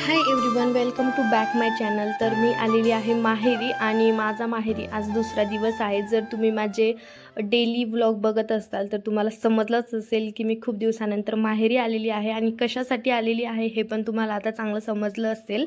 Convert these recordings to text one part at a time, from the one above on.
Hi everyone welcome to back my channel तर मी आलेली आहे माहेरी आणि माझा माहेरी आज दुसरा दिवस आहे. जर तुम्ही माझे डेली व्लॉग बघत असाल तर तुम्हाला समजलंच असेल की मी खूप दिवसानंतर माहेरी आलेली आहे आणि कशासाठी आलेली आहे हे पण तुम्हाला आता चांगलं समजलं असेल.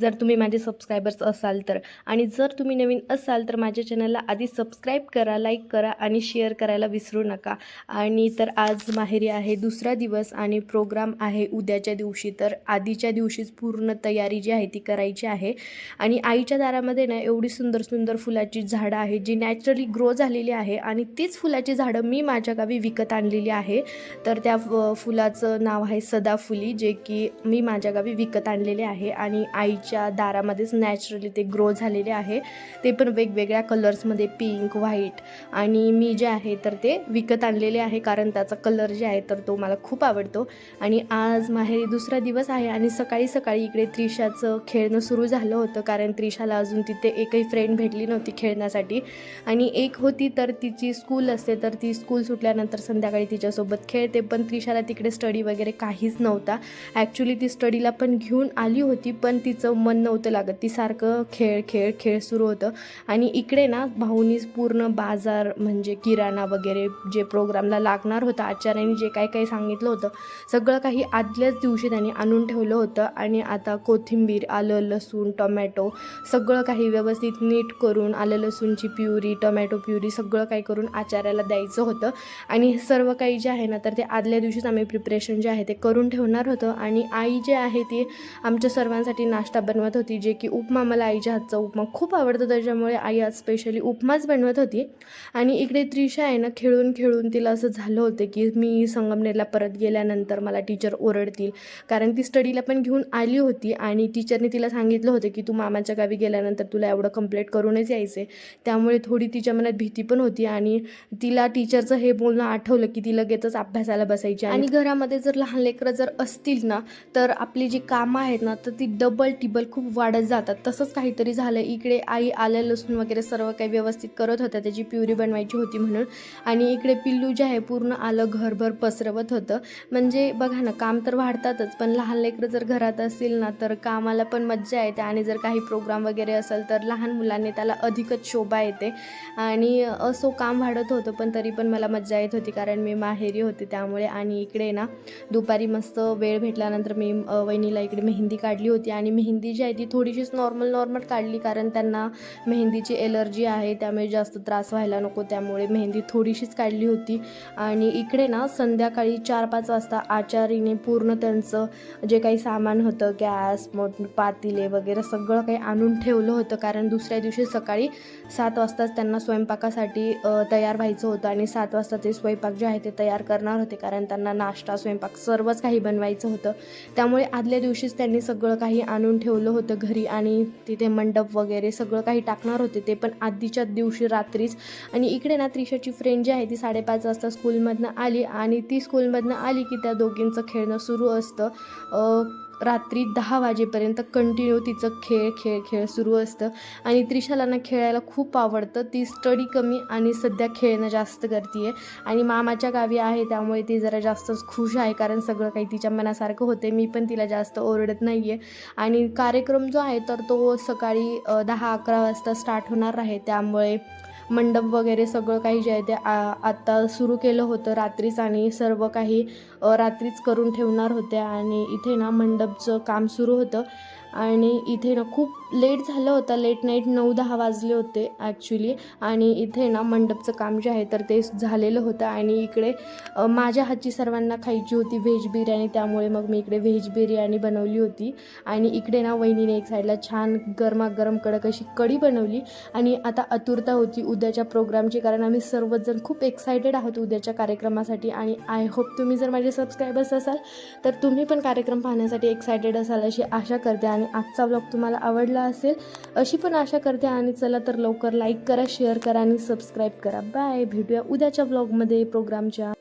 जर तुम्ही माझे सबस्क्रायबर्स असाल तर. आणि जर तुम्ही नवीन असाल तर माझ्या चॅनलला आधी सबस्क्राईब करा लाईक करा आणि शेअर करायला विसरू नका. आणि तर आज माहेरी आहे दुसरा दिवस आणि प्रोग्राम आहे उद्याच्या दिवशी. तर आधीच्या दिवशीच पूर्ण तयारी जी आहे ती करायची आहे. आणि आईच्या दारामध्ये ना एवढी सुंदर सुंदर फुलाची झाडं आहेत जी नॅचरली ग्रो झालेली आहे. आणि तीच फुलाची झाडं मी माझ्या गावी विकत आणलेली आहे. तर त्या फुलाचं नाव आहे सदाफुली जे की मी माझ्या गावी विकत आणलेले आहे. आणि आईच्या दारामध्येच नॅचरली ते ग्रो झालेले आहे. ते पण वेगवेगळ्या कलर्समध्ये पिंक व्हाईट आणि मी जे आहे तर ते विकत आणलेले आहे. कारण त्याचा कलर जे आहे तर तो मला खूप आवडतो. आणि आज माहेरी दुसरा दिवस आहे आणि सकाळी सकाळी इकडे त्रिशाचं खेळणं सुरू झालं होतं कारण त्रिशाला अजून तिथे एकही फ्रेंड भेटली नव्हती खेळण्यासाठी. आणि एक होती तर तिची स्कूल असते तर ती स्कूल सुटल्यानंतर संध्याकाळी तिच्यासोबत खेळते पण त्रिशाला तिकडे स्टडी वगैरे काहीच नव्हता. ॲक्च्युली ती स्टडीला पण घेऊन आली होती पण तिचं मन नव्हतं लागत. ती सारखं खेळ खेळ खेळ सुरू होतं. आणि इकडे ना भाऊनीच पूर्ण बाजार म्हणजे किराणा वगैरे जे प्रोग्रामला लागणार होतं आचार्यांनी जे काही काही सांगितलं होतं सगळं काही आदल्याच दिवशी त्यांनी आणून ठेवलं होतं. आणि आता कोथिंबीर आलं लसूण टोमॅटो सगळं काही व्यवस्थित नीट करून आलं लसूणची प्युरी टोमॅटो प्युरी सगळं काही करून आचाऱ्याला द्यायचं होतं. आणि सर्व काही जे आहे ना तर ते आदल्या दिवशीच आम्ही प्रिपरेशन जे आहे ते करून ठेवणार होतं. आणि आई जे आहे ती आमच्या सर्वांसाठी नाश्ता बनवत होती जे की उपमा मला आईच्या हातचा उपमा खूप आवडतो. त्याच्यामुळे आई आज स्पेशली उपमाच बनवत होती. आणि इकडे त्रिशा आहे ना खेळून खेळून तिला असं झालं होतं की मी संगमनेरला परत गेल्यानंतर मला टीचर ओरडतील. कारण ती स्टडीला पण घेऊन आली होती आणि टीचरने तिला सांगितलं होतं की तू मामाच्या गावी गेल्यानंतर तुला एवढं कंप्लीट करूनच यायचे त्यामुळे थोडी तिच्या मनात भीती पण होती आणि तिला टीचरचं हे बोलणं आठवलं की ती लगेचच अभ्यासाला बसायची. आणि घरामध्ये जर लहान लेकरं जर असतील ना तर आपली जी कामं आहेत ना तर ती डबल टिबल खूप वाढत जातात. तसंच काहीतरी झालं. इकडे आई आलं लसूण वगैरे सर्व काही व्यवस्थित करत होत्या. त्याची प्युरी बनवायची होती म्हणून. आणि इकडे पिल्लू जे आहे पूर्ण आलं घरभर पसरवत होतं. म्हणजे बघा ना काम तर वाढतातच पण लहान लेकरं जर घरात असतील ना तर कामाला पण मज्जा येते आणि जर काही प्रोग्राम वगैरे असेल तर लहान मुलांनी त्याला अधिकच शोभा येते. आणि असो काम वाढत होतं पण तरी पण मला मज्जा येत होती कारण मी माहेरी होते त्यामुळे आणि इकडे ना दुपारी मस्त वेळ भेटल्यानंतर मी वहिनीला इकडे मेहंदी काढली होती आणि मेहंदी जी आहे ती थोडीशीच नॉर्मल नॉर्मल काढली कारण त्यांना मेहंदीची एलर्जी आहे त्यामुळे जास्त त्रास व्हायला नको त्यामुळे मेहंदी थोडीशीच काढली होती. आणि इकडे ना संध्याकाळी चार पाच वाजता आचारीने पूर्ण त्यांचं जे काही सामान होतं गॅस मोठ पातिले वगैरे सगळं काही आणून ठेवलं होतं. कारण दुसऱ्या दिवशी सकाळी सात वाजताच त्यांना स्वयंपाकासाठी तयार व्हायचं होतं आणि सात वाजता ते स्वयंपाक जे आहे ते तयार करणार होते. कारण त्यांना नाश्ता स्वयंपाक सर्वच काही बनवायचं होतं. त्यामुळे आदल्या दिवशीच त्यांनी सगळं काही आणून ठेवलं होतं घरी आणि तिथे मंडप वगैरे सगळं काही टाकणार होते ते पण आधीच्या दिवशी रात्रीच. आणि इकडे ना त्रिशाची फ्रेंड जी आहे ती साडेपाच वाजता स्कूलमधनं आली आणि ती स्कूलमधनं आली की त्या दोघींचं खेळणं सुरू असतं. रात्री दहा वाजेपर्यंत कंटिन्यू तिचं खेळ खेळ खेळ सुरू असतं. आणि त्रिशालांना खेळायला खूप आवडतं. ती स्टडी कमी आणि सध्या खेळणं जास्त करते आहे आणि मामाच्या गावी आहे त्यामुळे ती जरा जास्तच खुश आहे कारण सगळं काही तिच्या मनासारखं होते मी पण तिला जास्त ओरडत नाही आहे आणि कार्यक्रम जो आहे तर तो सकाळी दहा अकरा वाजता स्टार्ट होणार आहे. त्यामुळे मंडप वगैरे सगळं काही जे आहे ते आ- आत्ता सुरू केलं होतं रात्रीच आणि सर्व काही रात्रीच करून ठेवणार होत्या. आणि इथे ना मंडपचं काम सुरू होतं. आणि इथे ना खूप लेट झालं होतं. लेट नाईट नऊ दहा वाजले होते ॲक्च्युली आणि इथे ना मंडपचं काम जे आहे तर ते झालेलं होतं. आणि इकडे माझ्या हातची सर्वांना खायची होती व्हेज बिर्याणी. त्यामुळे मग मी इकडे व्हेज बिर्याणी बनवली होती. आणि इकडे ना वहिनीने एक साईडला छान गरमागरम कडक अशी कढी बनवली. आणि आता आतुरता होती उद्याच्या प्रोग्रामची कारण आम्ही सर्वजण खूप एक्सायटेड आहोत उद्याच्या कार्यक्रमासाठी. आणि आय होप तुम्ही जर माझे सबस्क्रायबर्स असाल तर तुम्ही पण कार्यक्रम पाहण्यासाठी एक्सायटेड असाल अशी आशा करते. आणि आजचा ब्लॉग तुम्हाला आवडला असेल अशी पण आशा करते. आणि चला तर लवकर लाईक करा शेअर करा आणि सबस्क्राईब करा. बाय भेटूया उद्याच्या ब्लॉगमध्ये प्रोग्रामच्या